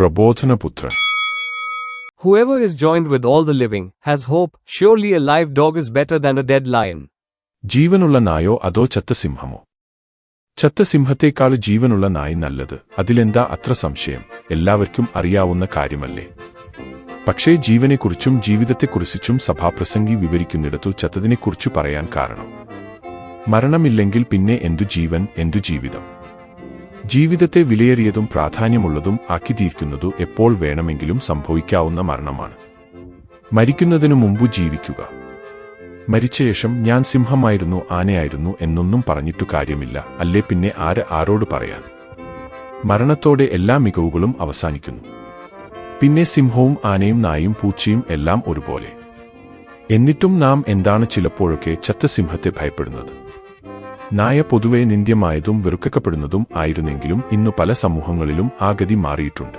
പ്രബോധനപുത്രൻ. Whoever is joined with all the living has hope. Surely a live dog is better than a dead lion. ജീവനുള്ള നായോ അതോ ചത്തസിംഹമോ? ചത്തസിംഹത്തേക്കാൾ ജീവനുള്ള നായ് നല്ലത്. അതിലെന്താ അത്ര സംശയം? എല്ലാവർക്കും അറിയാവുന്ന കാര്യമല്ലേ? പക്ഷേ ജീവനെക്കുറിച്ചും ജീവിതത്തെക്കുറിച്ചും സഭാപ്രസംഗി വിവരിക്കുന്നിടത്തു ചത്തതിനെക്കുറിച്ചു പറയാൻ കാരണം. മരണമില്ലെങ്കിൽ പിന്നെ എന്തു ജീവൻ എന്തു ജീവിതം? ജീവിതത്തെ വിലയേറിയതും പ്രാധാന്യമുള്ളതും ആക്കി തീർക്കുന്നതു എപ്പോൾ വേണമെങ്കിലും സംഭവിക്കാവുന്ന മരണമാണ്. മരിക്കുന്നതിനു മുമ്പ് ജീവിക്കുക. മരിച്ചശേഷം ഞാൻ സിംഹമായിരുന്നു ആനയായിരുന്നു എന്നൊന്നും പറഞ്ഞിട്ടു കാര്യമില്ല. അല്ലേ പിന്നെ ആര് ആരോട് പറയാൻ? മരണത്തോടെ എല്ലാ മികവുകളും അവസാനിക്കുന്നു. പിന്നെ സിംഹവും ആനയും നായും പൂച്ചയും എല്ലാം ഒരുപോലെ. എന്നിട്ടും നാം എന്താണ് ചിലപ്പോഴൊക്കെ ചത്ത സിംഹത്തെ ഭയപ്പെടുന്നത്? നായ പൊതുവെ നിന്ദ്യമായതും വെറുക്കപ്പെടുന്നതും ആയിരുന്നെങ്കിലും ഇന്നു പല സമൂഹങ്ങളിലും ആഗതി ഗതി മാറിയിട്ടുണ്ട്.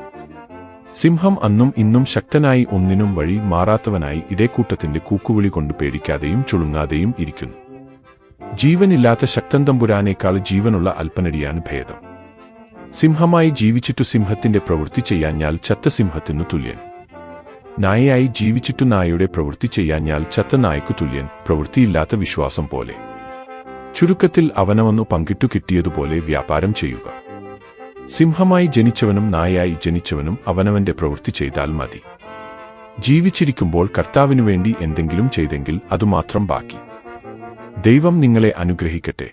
സിംഹം അന്നും ഇന്നും ശക്തനായി ഒന്നിനും വഴി മാറാത്തവനായി ഇടേക്കൂട്ടത്തിന്റെ കൂക്കുവിളി കൊണ്ട് പേടിക്കാതെയും ചുളുങ്ങാതെയും ഇരിക്കുന്നു. ജീവനില്ലാത്ത ശക്തൻ തമ്പുരാനേക്കാൾ ജീവനുള്ള അല്പനടിയാണ് ഭേദം. സിംഹമായി ജീവിച്ചിട്ടു സിംഹത്തിന്റെ പ്രവൃത്തി ചെയ്യാഞ്ഞാൽ ചത്ത സിംഹത്തിനു തുല്യൻ. നായയായി ജീവിച്ചിട്ടു നായയുടെ പ്രവൃത്തി ചെയ്യാഞ്ഞാൽ ചത്ത നായക്കു തുല്യൻ. പ്രവൃത്തിയില്ലാത്ത വിശ്വാസം പോലെ. ചുരുക്കത്തിൽ അവനവന്നു പങ്കിട്ടു കിട്ടിയതുപോലെ വ്യാപാരം ചെയ്യുക. സിംഹമായി ജനിച്ചവനും നായായി ജനിച്ചവനും അവനവന്റെ പ്രവൃത്തി ചെയ്താൽ മതി. ജീവിച്ചിരിക്കുമ്പോൾ കർത്താവിനു വേണ്ടി എന്തെങ്കിലും ചെയ്തെങ്കിൽ അതുമാത്രം ബാക്കി. ദൈവം നിങ്ങളെ അനുഗ്രഹിക്കട്ടെ.